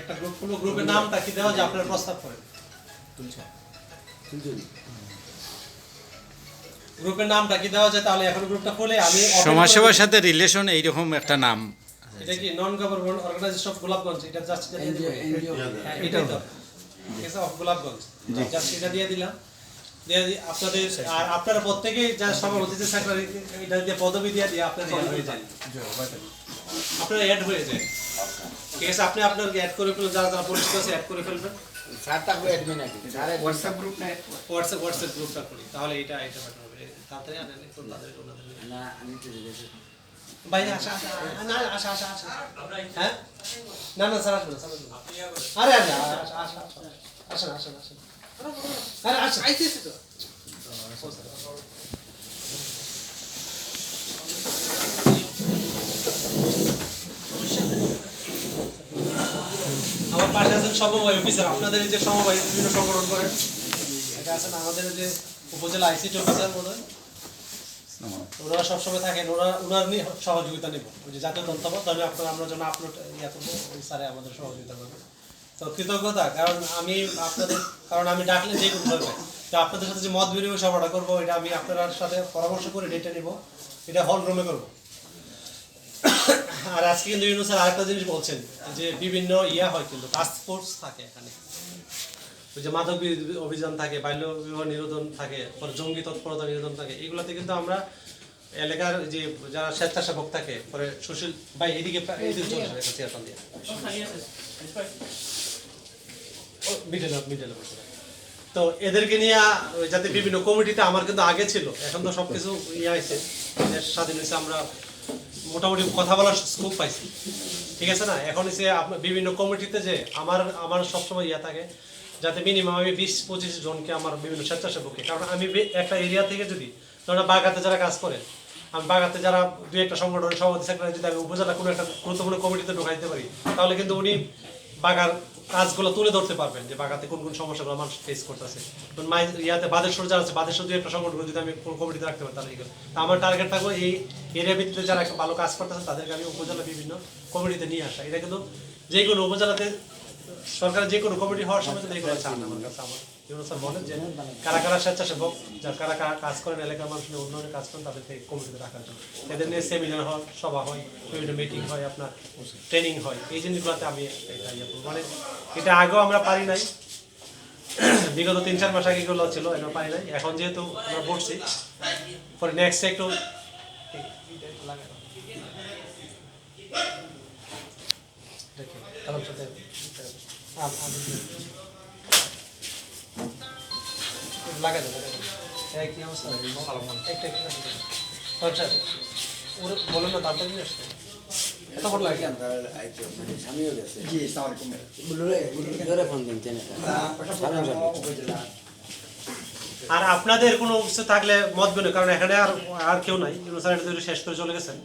একটা গ্রুপ কোনো গ্রুপের নামটা কি দেওয়া যে আপনারা প্রস্তাব করেন গ্রুপের নামটা কি দেওয়া যায়? তাহলে এখন গ্রুপটা খুলে আমি সমাজসেবার সাথে রিলেশন এইরকম একটা নাম। এটা কি non government organisation of Golapganj এটা জাস্ট দিয়ে ঠিক আছে অফ গোলাপগঞ্জ জাস্ট এটা দিয়ে দিলাম। আপনাদের আর আপনারা প্রত্যেকেই যা সভাপতিতে সেক্রেটারি এটা দিয়ে পদবি দিয়ে দিয়ে আপনারা অ্যাড হয়ে যান আপনারা অ্যাড হয়ে যায়। ঠিক আছে আপনি আপনার অ্যাড করে ফেলবেন যারা যারা পরিচিত আছে অ্যাড করে ফেলবেন। হোয়াটসঅ্যাপ গ্রুপ না হোয়াটসঅ্যাপ হোয়াটসঅ্যাপ গ্রুপটা করি। তাহলে এটা এটা বেটার হবে। তাড়াতাড়ি আনেন একটু তাদের ওনাদের না আমি তো গেছি আসা আসা না আসা আসা আসা। হ্যাঁ? না না স্যার আসবেন স্যার আসবেন আরে আরে আসা আসা আসা আসেন আসেন আসেন। আমার পাশে আছেন সমবায় অফিসার। আপনাদের যে সমবায়, বিভিন্ন সংগঠন করেন এটা আছেন আমাদের যে উপজেলা আইসিটি অফিসার হয় ওনারা সবসময় থাকেন। ওরা, ওনার নিয়ে সহযোগিতা নেব। ওই যে জাতীয় তবে আপনারা আমরা যেন আপলোড ইয়া করব, ওই স্যারে আমাদের সহযোগিতা করবে। তো কৃতজ্ঞতা কারণ আমি আপনাদের কারণ আমি ডাকলে যে কোনো ধরবে তো আপনাদের সাথে যে মত বিনিময় সভাটা করব এটা আমি আপনার সাথে পরামর্শ করে ডেটে নেব এটা হল রুমে করব। আর আজকে কিন্তু ইউনুস স্যার আরেকটা জিনিস বলছেন যে বিভিন্ন ইয়া হয় কিন্তু টাস্ক ফোর্স থাকে এখানে। ওই যে মাদক অভিযান থাকে বাল্য বিবাহ নিরোধন থাকে পরে জঙ্গি তৎপরতা নিরোধন থাকে এগুলোতে কিন্তু আমরা এলাকার যে যারা স্বেচ্ছাসেবক থাকে পরে সুশীল ভাই এদিকে এদিকে চলে আসেন, একটা চেয়ার টান দিয়ে। তো এদেরকে নিয়ে যাতে বিভিন্ন কমিটিতে আমার কিন্তু আগে ছিল, এখন তো সবকিছু ইয়ে হয়েছে স্বাধীন হয়েছে, আমরা মোটামুটি কথা বলার স্কোপ পাইছি। ঠিক আছে না? এখন হচ্ছে বিভিন্ন কমিটিতে যে আমার আমার সবসময় ইয়া থাকে, যাতে মিনিমাম আমি বিশ, পঁচিশ জনকে আমার বিভিন্ন স্বেচ্ছাসেবককে, কারণ আমি একটা এরিয়া থেকে যদি ধরুন বাগাতে যারা কাজ করে, আমি বাগাতে যারা দুই একটা সংগঠনের সভাপতি, সেক্রেটারি, যদি আমি উপজেলা কোনো একটা গুরুত্বপূর্ণ কমিটিতে ঢোকাইতে পারি, তাহলে কিন্তু উনি বাগার কাজগুলো তুলে ধরতে পারবেন যে বাগাতে কোন কোন সমস্যাগুলো মানুষ ফেস করতেছে। ইয়াতে বাদেশ্বর যারা আছে বাদেশ্বর দুই একটা সংগঠন যদি আমি কমিটিতে রাখতে পারি তাহলে আমার টার্গেট থাকব এই এরিয়া ভিত্তিতে যারা ভালো কাজ করতেছে, তাদেরকে আমি উপজেলা বিভিন্ন কমিটিতে নিয়ে আসা। এটা কিন্তু যে কোনো উপজেলাতে সরকারের যে কোনো কমিটি হওয়ার সময় কিন্তু এগুলো চান, আমার কাছে আমার ইউনুস স্যার বলেন যে কারা কারা স্বেচ্ছাসেবক যারা কারা কারা কাজ করেন, এলাকার মানুষের উন্নয়নের কাজ করেন তাদেরকে কমিটিতে রাখার জন্য। এদের নিয়ে সেমিনার হয়, সভা হয়, বিভিন্ন মিটিং হয়, আপনার ট্রেনিং হয়। এই জিনিসগুলোতে আমি। মানে এটা আগেও আমরা পারি নাই। বিগত তিন চার মাস আগে এগুলো ছিল এটা পারি নাই। এখন যেহেতু আমরা বসছি, পরে নেক্সট একটু দেখি কারোর সাথে লাগা যাবে কি অবস্থা? একটা আচ্ছা ওর বলেন না দাঁতটা নিয়ে আসতে। এত বড় লাগে। স্বামীও গেছে জি আসসালামু আলাইকুম জোরে ফোন দিন আর আপনাদের কোনো কিছু থাকলে মত বিনিময় কারণ এখানে আর আর কেউ নাই। ইউনুস স্যার এটা শেষ করে চলে গেছেন।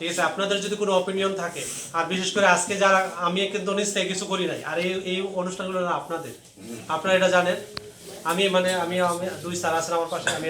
ঠিক আছে, আপনাদের যদি কোনো অপিনিয়ন থাকে, আর বিশেষ করে আজকে যারা, আমি কিন্তু নিজ কিছু করি নাই, আর এই এই অনুষ্ঠানগুলো আপনাদের। আপনারা এটা জানেন। আমি মানে আমি দুই স্যার আছেন আমার পাশে, আমি